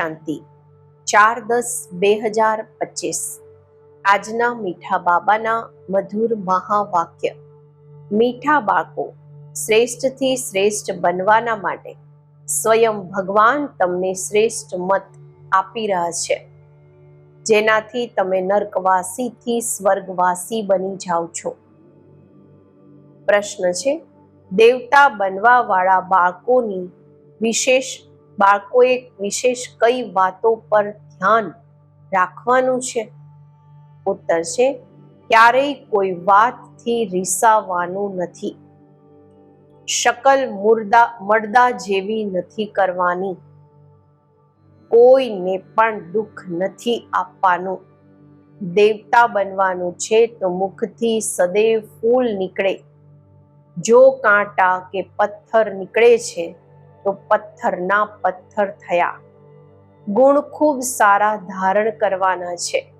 શાંતિ. ચાર દસ બે હજાર પચીસ. આજના મીઠા બાબાના મધુર મહાવાક્ય. મીઠા બાળકો, શ્રેષ્ઠથી શ્રેષ્ઠ બનવાના માટે સ્વયં ભગવાન તમને શ્રેષ્ઠ મત આપી રહ્યા છે. જેનાથી તમે નર્કવાસીથી સ્વર્ગવાસી બની જાઓ છો. પ્રશ્ન છે, દેવતા બનવા વાળા બાળકોની વિશેષ બાળકોએ વિશેષ કઈ વાતો પર ધ્યાન રાખવાનું છે? ઉત્તર છે, ક્યારેય કોઈ વાતથી રીસાવાનું નથી. શકલ મુર્દા, મર્દા જેવી નથી કરવાની. કોઈને પણ દુઃખ નથી આપવાનું. દેવતા બનવાનું છે તો મુખથી સદૈવ ફૂલ નીકળે. જો કાંટા કે પથ્થર નીકળે છે તો પથ્થરના પથ્થર થયા. ગુણ ખૂબ સારા ધારણ કરવાના છે.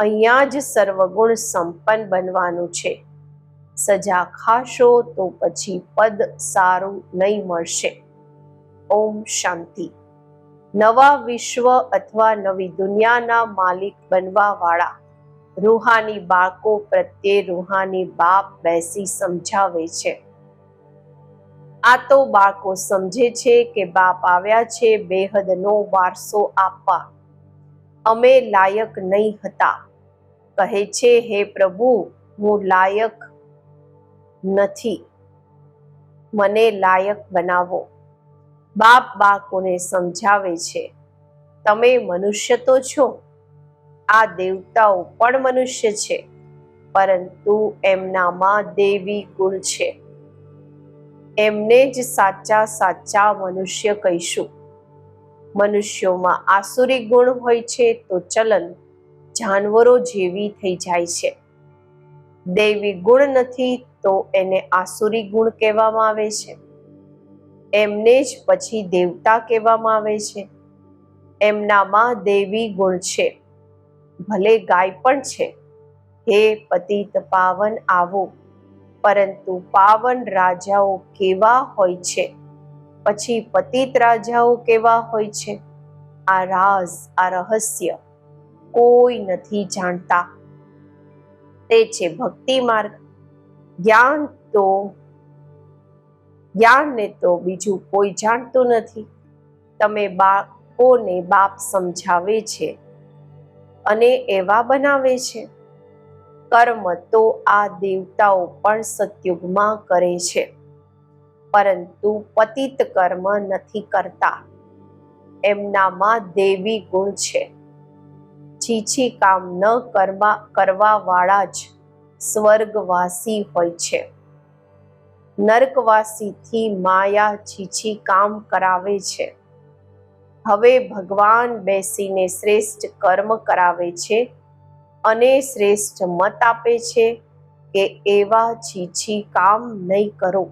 અહીંયા જ સર્વગુણ સંપન્ન બનવાનું છે. સજા ખાશો તો પછી પદ સારું નહીં મળશે. ઓમ શાંતિ. નવા વિશ્વ અથવા નવી દુનિયાના માલિક બનવા વાળા રૂહાની બાળકો પ્રત્યે રૂહાની બાપ બેસી સમજાવે છે. આ તો બાળકો સમજે છે કે બાપ આવ્યા છે, બેહદનો વારસો આપવા. અમે લાયક નહીં હતા. કહે છે, હે પ્રભુ, હું લાયક નથી. મને લાયક બનાવો. બાપ બાળકોને સમજાવે છે, તમે મનુષ્ય તો છો. આ દેવતાઓ પણ મનુષ્ય છે, પરંતુ એમનામાં દેવી ગુણ છે. એમને જ સાચા સાચા મનુષ્ય કહીશું. મનુષ્યોમાં આસુરી ગુણ હોય છે તો ચલન જાનવરો જેવી થઈ જાય છે. દૈવી ગુણ નથી તો એને આસુરી ગુણ કહેવામાં આવે છે. એમને જ પછી દેવતા કહેવામાં આવે છે. એમનામાં દેવી ગુણ છે. ભલે ગાય પણ છે. હે પતિત પાવન આવો. પરંતુ પાવન રાજાઓ કેવા હોય છે? પછી પતિત રાજાઓ કેવા હોય છે? આ રાઝ આ રહસ્ય કોઈ નથી જાણતા. તે છે ભક્તિ માર્ગ. જ્ઞાન તો, જ્ઞાનને તો બીજું કોઈ જાણતું નથી. તમે બાળકોને બાપ સમજાવે છે અને એવા બનાવે છે. કર્મ તો આ દેવતાઓ પણ સતયુગમાં કરે છે. પરંતુ પતિત કર્મ નથી કરતા. એમનામાં દેવી ગુણ છે. છીછી કામ ન કરવા કરવા વાળા જ સ્વર્ગવાસી હોય છે. નર્કવાસીથી માયા છીછી કામ કરાવે છે. હવે ભગવાન બેસીને શ્રેષ્ઠ કર્મ કરાવે છે. અને શ્રેષ્ઠ મત આપે છે કે એવા છીછી કામ નહીં કરો.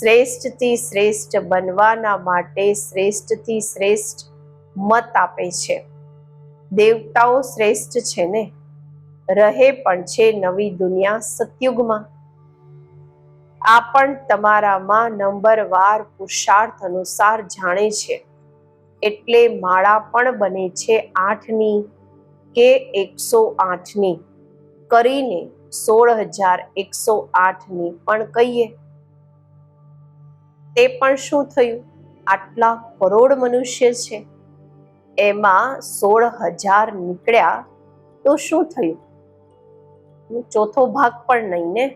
શ્રેષ્ઠથી શ્રેષ્ઠ બનવાના માટે શ્રેષ્ઠથી શ્રેષ્ઠ મત આપે છે. દેવતાઓ શ્રેષ્ઠ છે ને? રહે પણ છે નવી દુનિયા સતયુગમાં. આ પણ તમારામાં નંબરવાર પુરુષાર્થ અનુસાર જાણે છે. એટલે માળા પણ બને છે આઠની કે એકસો આઠની કરીને સોળ હજાર એકસો આઠની પણ કહીએ. તે પણ શું થયું? આટલા કરોડ મનુષ્ય છે. એમાં સોળ હજાર નીકળ્યા તો શું થયું? ચોથો ભાગ પણ નહીં ને?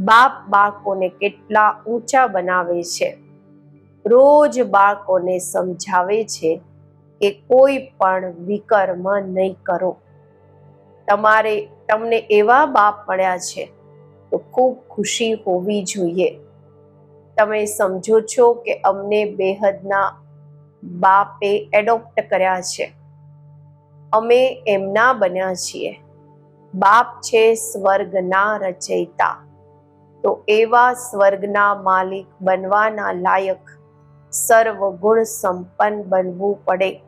બાપ બાળકોને કેટલા ઊંચા બનાવે છે. રોજ બાળકોને સમજાવે છે કે કોઈ પણ વિકર્મ નહીં કરો. તમારે, તમને એવા બાપ મળ્યા છે, તો ખૂબ ખુશી હોવી જોઈએ. તમે સમજો છો કે અમને બેહદના બાપે એડોપ્ટ કર્યા છે. અમે એમના બન્યા છીએ. બાપ છે સ્વર્ગના રચયિતા. તો એવા સ્વર્ગના માલિક બનવાના લાયક સર્વગુણ સંપન્ન બનવું પડે.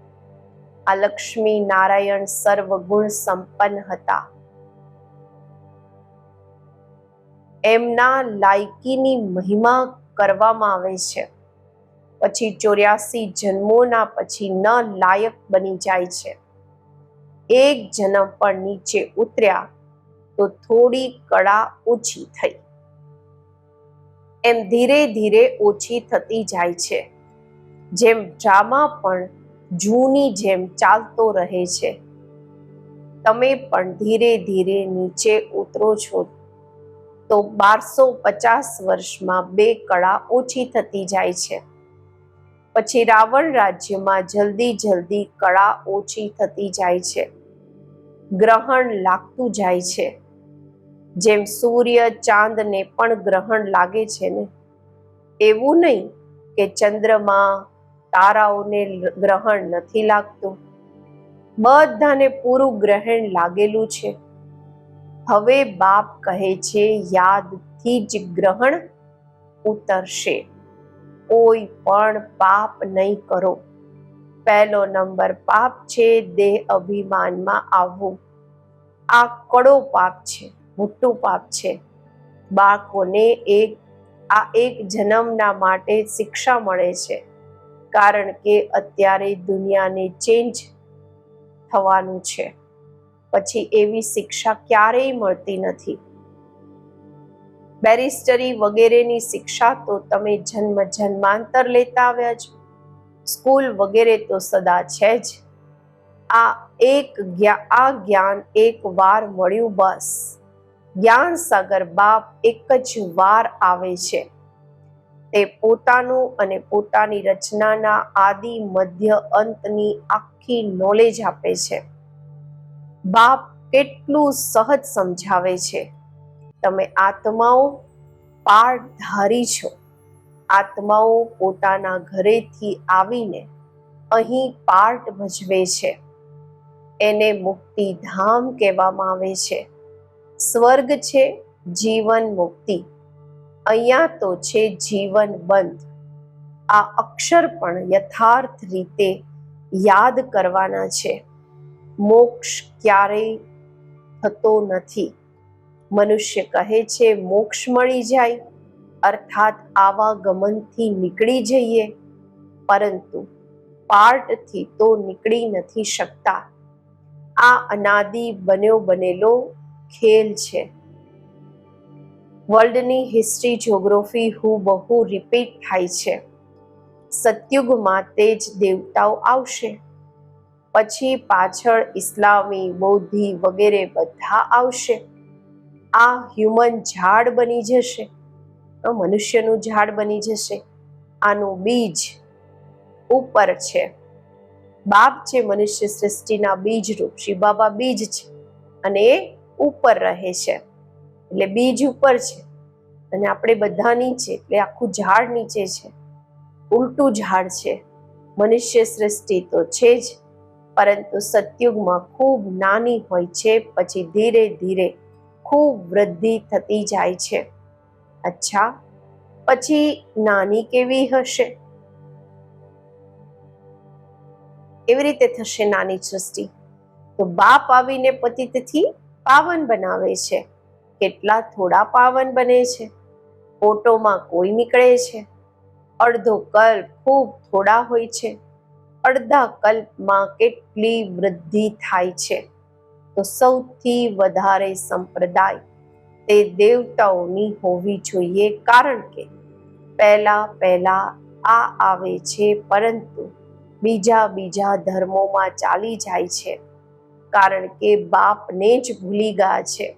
આ લક્ષ્મી નારાયણ સર્વગુણ સંપન્ન હતા. એમના લાયકીની મહિમા કરવામાં આવે છે. પછી ચોર્યાસી જન્મોના પછી ન લાયક બની જાય છે. એક જન્મ પણ નીચે ઉતર્યા તો થોડી કળા ઓછી થઈ. એમ ધીરે ધીરે ઓછી થતી જાય છે. જેમ ડ્રામા પણ જૂની જેમ ચાલતો રહે છે. તમે પણ ધીરે ધીરે નીચે ઉતરો છો તો બારસો પચાસ વર્ષમાં બે કળા ઓછી થતી જાય છે. પછી રાવણ રાજ્યમાં જલ્દી જલ્દી કળા ઓછી થતી જાય છે. ગ્રહણ લાગતું જાય છે. જેમ સૂર્ય ચાંદને પણ ગ્રહણ લાગે છે ને? એવું નહીં કે ચંદ્રમાં તારાઓને ગ્રહણ નથી લાગતું. બધાને પૂરું ગ્રહણ લાગેલું છે. હવે બાપ કહે છે, યાદથી જ ગ્રહણ ઉતરશે. કોઈ પણ પાપ નહીં કરો. પહેલો નંબર પાપ છે, દેહ અભિમાનમાં આવવું. આ કડો પાપ છે, મોટું પાપ છે. બાળકોને એક, આ એક જન્મના માટે શિક્ષા મળે છે. કારણ કે અત્યારે દુનિયાને ચેન્જ થવાનું છે. પછી એવી શિક્ષા ક્યારેય મળતી નથી. બેરિસ્ટરી વગેરેની શિક્ષા તો તમે જન્મ જન્માંતર લેતા આવ્યા છો. સ્કૂલ વગેરે તો સદા છે જ. આ એક આ જ્ઞાન એક વાર મળ્યું બસ. જ્ઞાન સાગર બાપ એક જ વાર આવે છે. તે પોતાનું અને પોતાની રચનાના આદિ મધ્ય અંતની આખી નોલેજ આપે છે. બાપ કેટલું સહજ સમજાવે છે. તમે આત્માઓ પાઠધારી છો. આત્માઓ પોતાના ઘરેથી આવીને અહીં પાર્ટ ભજવે છે. એને મુક્તિધામ કહેવામાં આવે છે. સ્વર્ગ છે જીવન મુક્તિ. અહીંયા તો છે જીવન બંધ. આ અક્ષર પણ યથાર્થ રીતે યાદ કરવાના છે. મોક્ષ ક્યારેય થતો નથી. મનુષ્ય કહે છે, મોક્ષ મળી જાય, અર્થાત આવાગમનથી નીકળી જઈએ. પરંતુ પાર્ટથી તો નીકળી નથી શકતા. આ અનાદિ બન્યો બનેલો ખેલ છે. વર્લ્ડની હિસ્ટ્રી જ્યોગ્રાફી હું બહુ રિપીટ થાય છે. સતયુગમાં તે જ દેવતાઓ આવશે. પછી પાછળ ઇસ્લામી, બૌદ્ધિ વગેરે બધા આવશે. આ હ્યુમન ઝાડ બની જશે. મનુષ્યનું ઝાડ બની જશે. આનું બીજ ઉપર છે. બાપ છે મનુષ્ય સૃષ્ટિના બીજ રૂપ શ્રી બાબા બીજ છે અને એ ઉપર રહે છે. એટલે બીજ ઉપર છે. અને આપણે બધા નીચે, એટલે આખું ઝાડ નીચે છે. ઉલટું ઝાડ છે. મનુષ્ય સૃષ્ટિ તો છે જ, પરંતુ સતયુગમાં ખૂબ નાની હોય છે, પછી ધીરે ધીરે ખૂબ વૃદ્ધિ થતી જાય છે. અચ્છા, પછી નાની કેવી હશે? કેવી રીતે થશે નાની સૃષ્ટિ? તો બાપ આવીને પતિતથી પાવન બનાવે છે. કેટલા થોડા પાવન બને છે? ફોટોમાં કોઈ નીકળે છે? અડધો કલ્પ ખૂબ થોડા હોય છે. અડધા કલ્પમાં કેટલી વૃદ્ધિ થાય છે? તો સૌથી વધારે સંપ્રદાય તે દેવતાઓની હોવી જોઈએ કારણ કે પહેલા પહેલા આ આવે છે પરંતુ બીજા બીજા ધર્મોમાં ચાલી જાય છે. કારણ કે બાપને જ ભૂલી ગયા છે.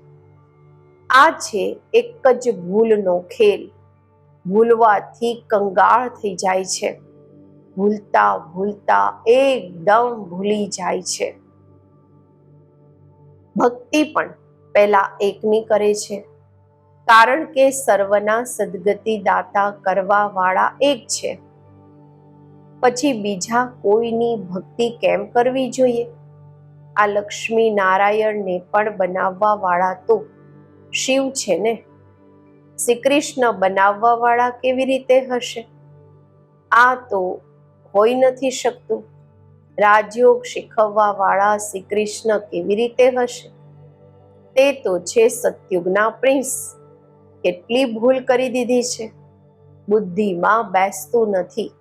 આ છે એક જ ભૂલનો ખેલ. ભૂલવાથી કંગાળ થઈ જાય છે. ભૂલતા ભૂલતા એકદમ ભૂલી જાય છે. ભક્તિ પણ પહેલા એકની કરે છે. કારણ કે સર્વના સદગતિ દાતા કરવા વાળા એક છે. પછી બીજા કોઈની ભક્તિ કેમ કરવી જોઈએ? આ લક્ષ્મી નારાયણને પણ બનાવવા વાળા તો શિવ છે ને? શ્રી કૃષ્ણ બનાવવા વાળા કેવી રીતે હશે? આ તો હોઈ નથી શકતું. રાજયોગ શીખવવા વાળા શ્રી કૃષ્ણ કેવી રીતે હશે? તે તો છે સત્યુગના પ્રિન્સ. કેટલી ભૂલ કરી દીધી છે. બુદ્ધિમાં બેસતું નથી.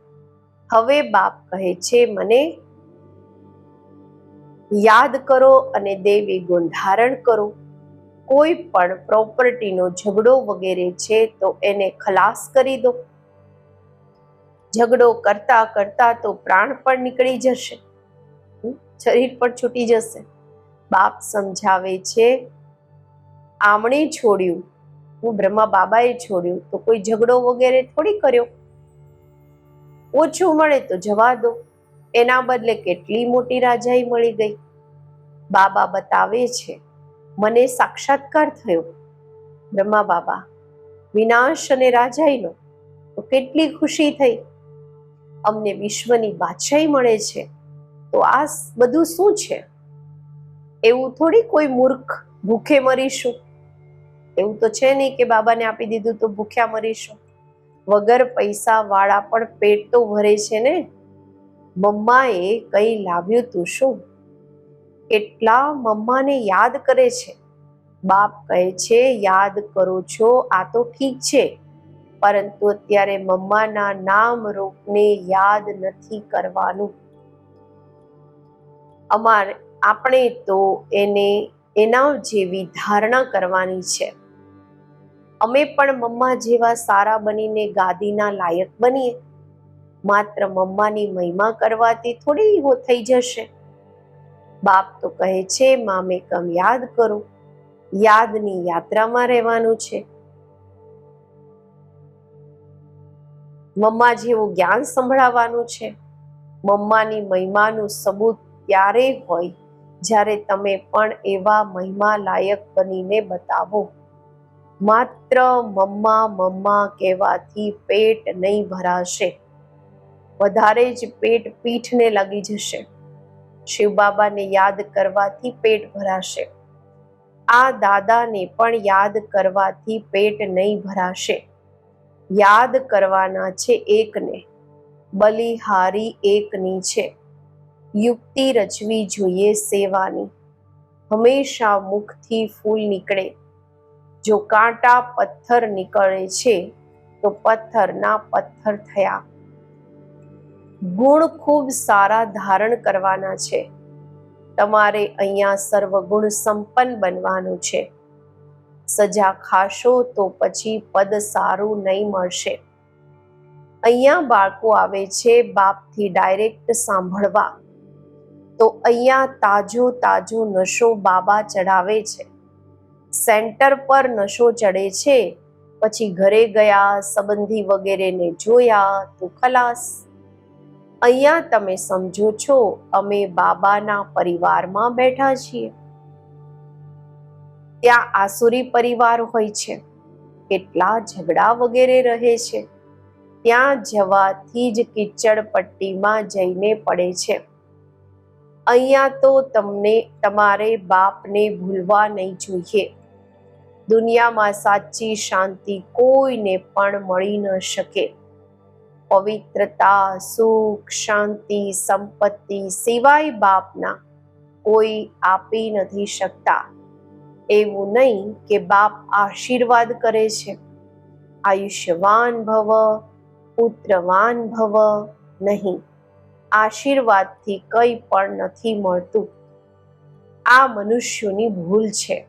હવે બાપ કહે છે મને, યાદ કરો અને દેવી ગુણ ધારણ કરો. કોઈ પણ પ્રોપર્ટીનો ઝઘડો વગેરે છે તો એને ખલાસ કરી દો. ઝઘડો કરતા કરતા તો પ્રાણ પણ નીકળી જશે. શરીર પણ છૂટી જશે. બાપ સમજાવે છે, આમણે છોડ્યું, હું બ્રહ્મા બાબાએ છોડ્યું, તો કોઈ ઝઘડો વગેરે થોડી કર્યો? ઓછું મળે તો જવા દો. એના બદલે કેટલી મોટી રાજાઈ મળી ગઈ? બાબા બતાવે છે મને સાક્ષાત્કાર થયો. બ્રહ્મા બાબા, વિનાશ અને રાજાઈનો તો કેટલી ખુશી થઈ. અમને વિશ્વની બાદશાહી મળે છે, તો આ બધું શું છે? એવું થોડી કોઈ મૂર્ખ ભૂખે મરીશું. એવું તો છે નહીં કે બાબાને આપી દીધું તો ભૂખ્યા મરીશું. વગર પૈસા વાળા પણ પેટ તો ભરે છે ને. મમ્માએ કંઈ લાવ્યું તું શું? કેટલા મમ્માને યાદ કરે છે. બાપ કહે છે, યાદ કરો છો, આ તો ઠીક છે. પરંતુ અત્યારે મમ્માના નામ રૂપને યાદ નથી કરવાનું. અમારે, આપણે તો એને, એના જેવી ધારણા કરવાની છે. અમે પણ મમ્મા જેવા સારા બનીને ગાદીના લાયક બનીએ. માત્ર મમ્માની મહિમા કરવાથી થોડી હો થઈ જશે. બાપ તો કહે છે, મામે કમ યાદ કરો. યાદની યાત્રામાં રહેવાનું છે. મમ્મા જેવું જ્ઞાન સંભળાવવાનું છે. મમ્માની મહિમાનું સબૂત ત્યારે હોય જ્યારે તમે પણ એવા મહિમા લાયક બનીને બતાવો. માત્ર મમ્મા મમ્મા કહેવાથી પેટ નહીં ભરાશે. વધારે જ પેટ પીઠને લાગી જશે. શિવ બાબાને યાદ કરવાથી પેટ ભરાશે. આ દાદાને પણ યાદ કરવાથી પેટ નહીં ભરાશે. યાદ કરવાના છે એકને, બલિહારી એકની છે. યુક્તિ રચવી જોઈએ સેવાની. હંમેશા મુખથી ફૂલ નીકળે. જો કાંટા પથ્થર નીકળે છે, તો પથ્થરના પથ્થર થયા. ગુણ ખૂબ સારા ધારણ કરવાના છે. તમારે અહીંયા સર્વગુણ સંપન્ન બનવાનું છે. સજા ખાશો તો પછી પદ સારું નહીં મળશે. અહીંયા બાળકો આવે છે બાપથી ડાયરેક્ટ સાંભળવા. તો અહીંયા તાજો તાજો નશો બાબા ચડાવે છે. સેન્ટર પર નશો ચડે છે. પછી ઘરે ગયા, સંબંધી વગેરેને જોયા, તો ખલાસ અહીંયા તમે સમજો છો, અમે બાબાના પરિવારમાં બેઠા છીએ. ત્યાં આસુરી પરિવાર હોય છે, કેટલા ઝઘડા વગેરે રહે છે. ત્યાં જવાથી જ કિચડ પટ્ટીમાં જઈને પડે છે. અહીંયા તો તમને તમારે બાપને ભૂલવા નહીં જોઈએ. દુનિયામાં સાચી શાંતિ કોઈને પણ મળી ન શકે. પવિત્રતા, સુખ, શાંતિ, સંપત્તિ સિવાય બાપના કોઈ આપી નથી શકતા. એવું નહીં કે બાપ આશીર્વાદ કરે છે. આયુષ્યવાન ભવ, પુત્રવાન ભવ નહીં. આશીર્વાદથી કંઈ પણ નથી મળતું. આ મનુષ્યોની ભૂલ છે.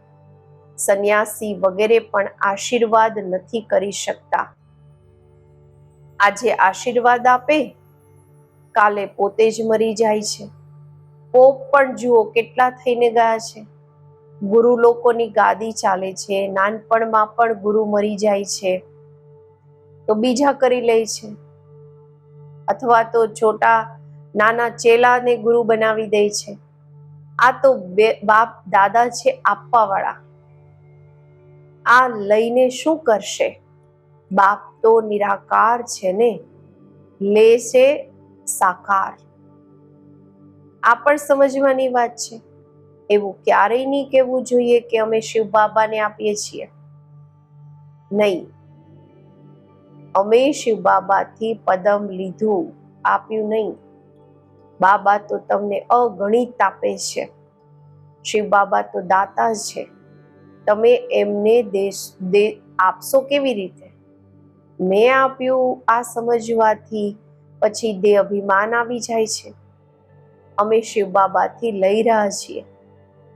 સંન્યાસી વગેરે પણ આશીર્વાદ નથી કરી શકતા. આજે આશીર્વાદ આપે? કાલે પોતે જ મરી જાય છે. પોપ પણ જુઓ કેટલા થઈને ગયા છે. ગુરુ લોકોની ગાદી ચાલે છે. નાનપણમાં પણ ગુરુ મરી જાય છે. તો બીજા કરી લે છે. અથવા તો છોટા નાના ચેલાને ગુરુ બનાવી દે છે. આ તો બે બાપ દાદા છે આપવાવાળા. આ લઈને શું કરશે? બાપ તો નિરાકાર છે ને લે છે સાકાર. આ પણ સમજવાની વાત છે. એવું ક્યારેય નહીં કહેવું જોઈએ કે અમે શિવ બાબાને આપીએ છીએ. નહીં. અમે શિવ બાબાથી પદમ લીધું, આપ્યું નહીં. બાબા તો તમને અગણિત આપે છે. શિવ બાબા તો દાતા છે. તમે એમને દેશ આપશો કેવી રીતે? મેં આપ્યું આ સમજવાથી પછી દેહ અભિમાન આવી જાય છે. અમે શિવ બાબાથી લઈ રહ્યા છીએ.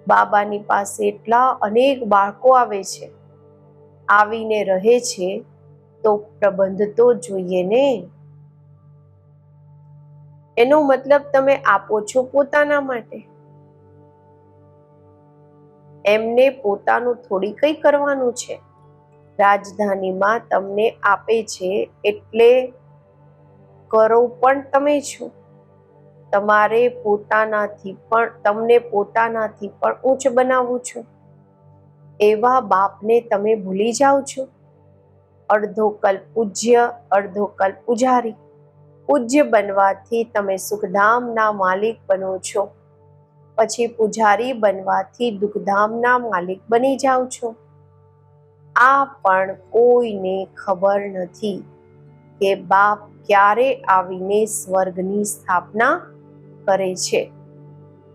બાબાની પાસે એટલા અનેક બાળકો આવે છે. આવીને રહે છે તો પ્રબંધ તો જોઈએ ને. એનો મતલબ તમે આપો છો પોતાના માટે. એમને પોતાનું થોડી કઈ કરવાનું છે. રાજધાનીમાં તમને આપે છે એટલે કરો પણ તમે છો. તમારે પોતાનાથી પણ, તમને પોતાનાથી પણ ઊંચ બનાવું છો. એવા બાપને તમે ભૂલી જાઓ છો. અડધો કલ્પ પૂજ્ય, અડધો કલ્પ પૂજારી. પૂજ્ય બનવાથી તમે સુખધામના માલિક બનો છો. પછી પૂજારી બનવાથી દુઃખધામના માલિક બની જાઓ છો. આ પણ કોઈને ખબર નથી કે બાપ ક્યારે આવીને સ્વર્ગની સ્થાપના કરે છે.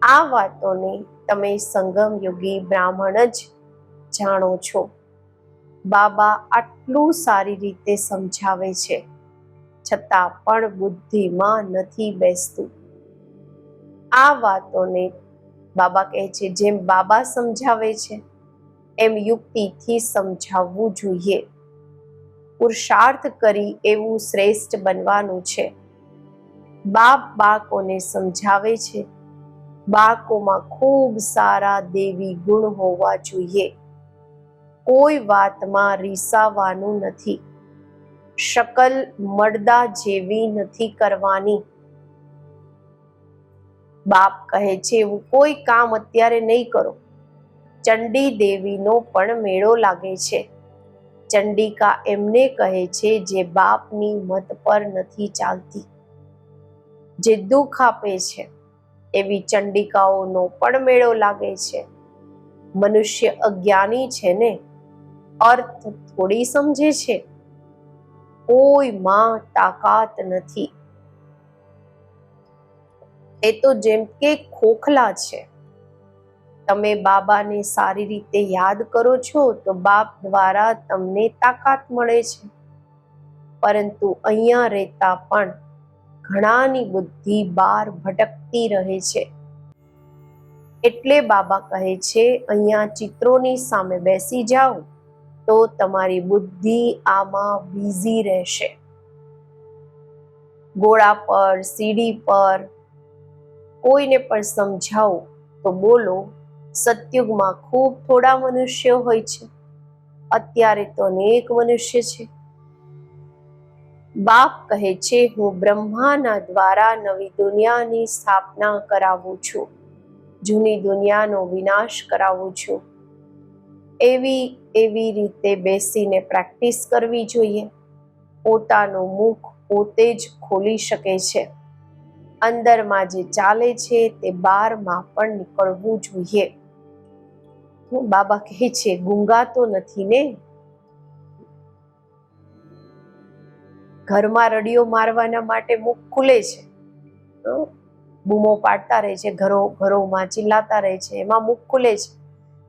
આ વાતોને તમે સંગમ યોગી બ્રાહ્મણ જ જાણો છો. બાબા આટલું સારી રીતે સમજાવે છે. છતાં પણ બુદ્ધિમાં નથી બેસતું. આ વાતોને બાબા કહે છે જેમ બાબા સમજાવે છે એમ યુક્તિથી સમજાવવું જોઈએ. પુરુષાર્થ કરી એવું શ્રેષ્ઠ બનવાનું છે. બાપ બાળકોને સમજાવે છે. બાળકોમાં ખૂબ સારા દેવી ગુણ હોવા જોઈએ. કોઈ વાતમાં રીસાવાનું નથી. શકલ મળદા જેવી નથી કરવાની. બાપ કહે છે એવું કોઈ કામ અત્યારે નહીં કરો. ચંડી દેવીનો પણ મેળો લાગે છે. ચંડિકા એમને કહે છે જે બાપની મત પર નથી ચાલતી. જે દુઃખ આપે છે, એવી ચંડિકાઓનો પણ મેળો લાગે છે. મનુષ્ય અજ્ઞાની છે ને, અર્થ થોડી સમજે છે? કોઈ માં તાકાત નથી. એ તો જેમ કે ખોખલા છે. તમે બાબાને સારી રીતે યાદ કરો છો તો બાપ દ્વારા તમને તાકાત મળે છે. પરંતુ અહીંયા રહેતા પણ ઘણાની બુદ્ધિ બહાર ભટકતી રહે છે. એટલે બાબા કહે છે, અહીંયા ચિત્રોની સામે બેસી જાઓ તો તમારી બુદ્ધિ આમાં બિઝી રહેશે. ગોળા પર, સીડી પર કોઈને પણ સમજાવો તો બોલો સતયુગમાં ખૂબ થોડા મનુષ્યો હોય છે. અત્યારે તો અનેક મનુષ્ય છે. બાપ કહે છે, હું બ્રહ્માના દ્વારા નવી દુનિયાની સ્થાપના કરાવું છું. જૂની દુનિયાનો વિનાશ કરાવું છું. એવી એવી રીતે બેસીને પ્રેક્ટિસ કરવી જોઈએ. પોતાનું મુખ પોતે જ ખોલી શકે છે. અંદરમાં જે ચાલે છે તે બહારમાં પણ નીકળવું જોઈએ. બાબા કહે છે ગુંગા તો નથી ને? ઘરમાં રડીઓ મારવાના માટે મુખ ખુલે છે. બૂમો પાડતા રહે છે, ઘરો, ઘરોમાં ચિલ્લાતા રહે છે, એમાં મુખ ખુલે છે.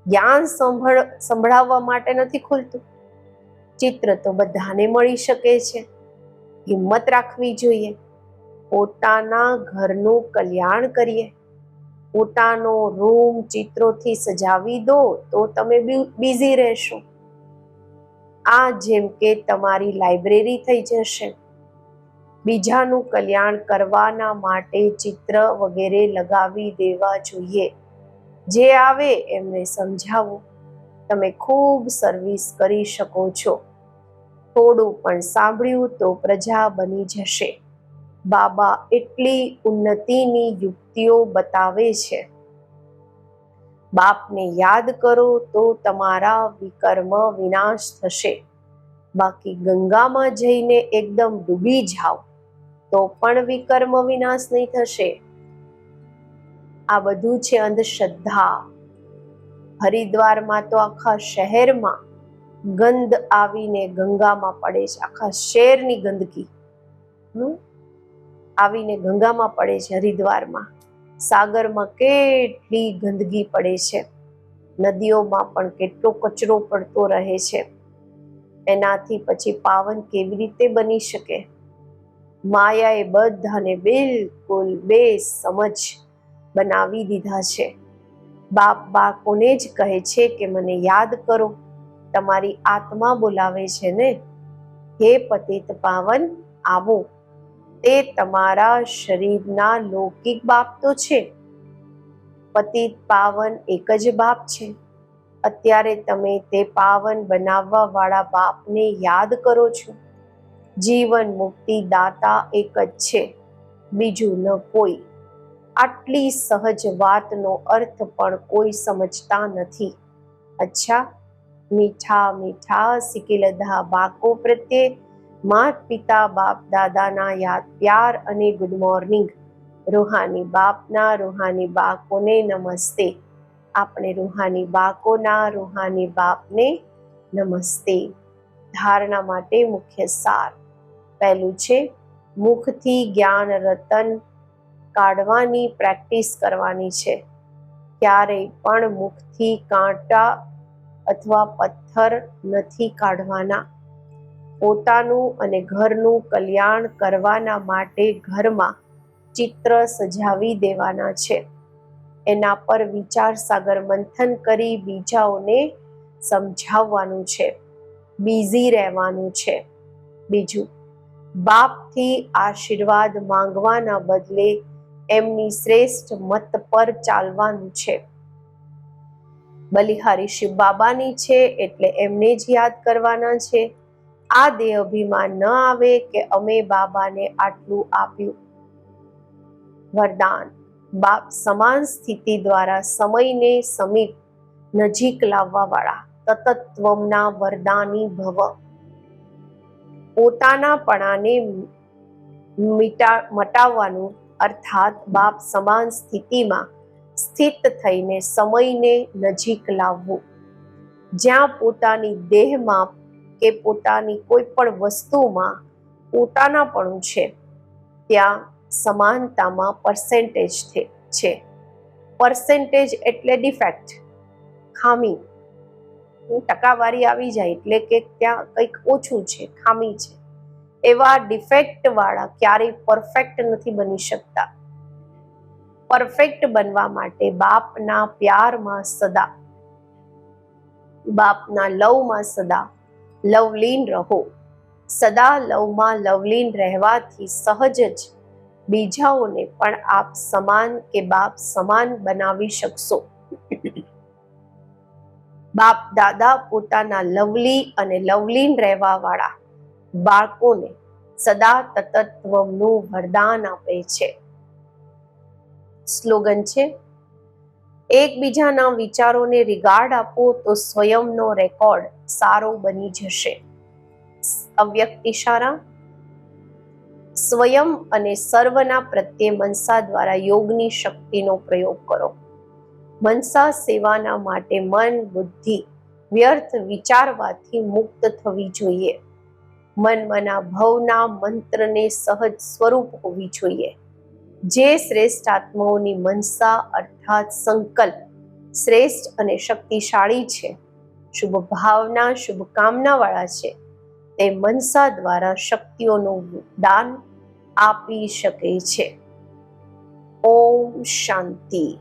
જ્ઞાન સંભળ, સંભળાવવા માટે નથી ખુલતું. ચિત્ર તો બધાને મળી શકે છે. હિંમત રાખવી જોઈએ. પોતાના ઘરનું કલ્યાણ કરીએ. પોતાનો રૂમ ચિત્રોથી સજાવી દો તો તમે બિઝી રહેશો. આ જેમ કે તમારી લાઇબ્રેરી થઈ જશે. બીજાનું કલ્યાણ કરવાના માટે ચિત્ર વગેરે લગાવી દેવા જોઈએ. જે આવે એમને સમજાવો. તમે ખૂબ સર્વિસ કરી શકો છો. થોડું પણ સાંભળ્યું તો પ્રજા બની જશે. બાબા એટલી ઉન્નતિની યુક્તિઓ બતાવે છે. બાપને યાદ કરો તો તમારા વિકર્મ વિનાશ થશે. બાકી ગંગામાં જઈને એકદમ ડૂબી જાઓ તો પણ વિકર્મ વિનાશ નહીં થશે. આ બધું છે અંધશ્રદ્ધા. હરિદ્વારમાં તો આખા શહેરમાં ગંધ આવીને ગંગામાં પડે છે. આખા શહેરની ગંદકી. આવીને ગંગામાં પડે છે, હરિદ્વારમાં. સાગરમાં કેટલી ગંદકી પડે છે. નદીઓમાં પણ કેટલો કચરો પડતો રહે છે. એનાથી પછી પાવન કેવી રીતે બની શકે? માયાએ બધાને બિલકુલ બે સમજ બનાવી દીધા છે. બાપ બાળકોને જ કહે છે કે, મને યાદ કરો, તમારી આત્મા બોલાવે છે ને? હે પતિત પાવન, આવો. તે તમારા શરીરના લૌકિક બાપ તો છે. પતિત પાવન એક જ બાપ છે. અત્યારે તમે તે પાવન બનાવવા વાળા બાપને યાદ કરો છો. જીવન મુક્તિ દાતા એક જ છે. બીજું ન કોઈ. આટલી સહજ વાતનો અર્થ પણ કોઈ સમજતા નથી. અચ્છા, મીઠા મીઠા સિકિલધા બાકો પ્રત્યે માત પિતા, બાપ, દાદાના યાદ, પ્યાર અને ગુડ મોર્નિંગ રૂહાની બાપના રૂહાની બાકોને નમસ્તે. આપણે રૂહાની બાકોના રૂહાની બાપને નમસ્તે. ધારણા માટે મુખ્ય સાર. પહેલું છે, મુખથી જ્ઞાન રતન કાઢવાની પ્રેક્ટિસ કરવાની છે. ક્યારેય પણ મુખથી કાંટા અથવા પથ્થર નથી કાઢવાના. પોતાનું અને ઘરનું કલ્યાણ કરવાના માટે ઘરમાં ચિત્ર સજાવી દેવાના છે. એના પર વિચાર સાગર મંથન કરી બીજાઓને સમજાવવાનું છે. બિઝી રહેવાનું છે. બીજું, બાપથી આશીર્વાદ માંગવાના બદલે એમની શ્રેષ્ઠ મત પર ચાલવાનું છે. બલિહારી શિવ બાબાની છે એટલે એમને જ યાદ કરવાના છે. આ દેહ અભિમાન ન આવે કે અમે બાબાને આટલું આપ્યું. વરદાન. બાપ સમાન સ્થિતિ દ્વારા સમયને સમીપ નજીક લાવવા વાળા તતત્વમના વરદાની ભવ. પોતાના પણાને મિટા મટાવવાનું અર્થાત બાપ સમાન સ્થિતિમાં સ્થિત થઈને સમયને નજીક લાવવું. જ્યાં પોતાની દેહમાં કે પોતાની કોઈ પણ વસ્તુમાં પોતાનાપણું છે. ત્યાં સમાનતામાં પર્સેન્ટેજ છે પર્સેન્ટેજ એટલે ડિફેક્ટ ખામી. ટકાવારી આવી જાય એટલે કે ત્યાં કંઈક ઓછું છે, ખામી છે. એવા ડિફેક્ટ વાળા ક્યારેય પરફેક્ટ નથી બની શકતા. પરફેક્ટ બનવા માટે બાપના પ્યારમાં સદા, બાપના લવમાં સદા લવલીન રહો. સદા લવમાં લવલીન રહેવાથી સહજ જ બીજાઓને પણ આપ સમાન કે બાપ સમાન બનાવી શકશો. બાપ દાદા પોતાના લવલી અને લવલીન રહેવા વાળા બાળકોને સદા તત્વનું વરદાન આપે છે. સ્લોગન છે એકબીજાના વિચારોને રિગાર્ડ આપો તો સ્વયંનો રેકોર્ડ સારો બની જશે. અવ્યક્ત ઇશારા સ્વયં અને સર્વના પ્રત્યે મનસા દ્વારા યોગની શક્તિનો પ્રયોગ કરો. મનસા સેવાના માટે મન, બુદ્ધિ વ્યર્થ વિચારવાથી મુક્ત થવી જોઈએ. મન મના ભવના મંત્રને સહજ સ્વરૂપ હોવી જોઈએ. જે શ્રેષ્ઠ આત્માઓની મનસા અર્થાત સંકલ્પ શ્રેષ્ઠ અને શક્તિશાળી છે. શુભ ભાવના શુભકામના વાળા છે. તે મનસા દ્વારા શક્તિઓનું દાન આપી શકે છે. ઓમ શાંતિ.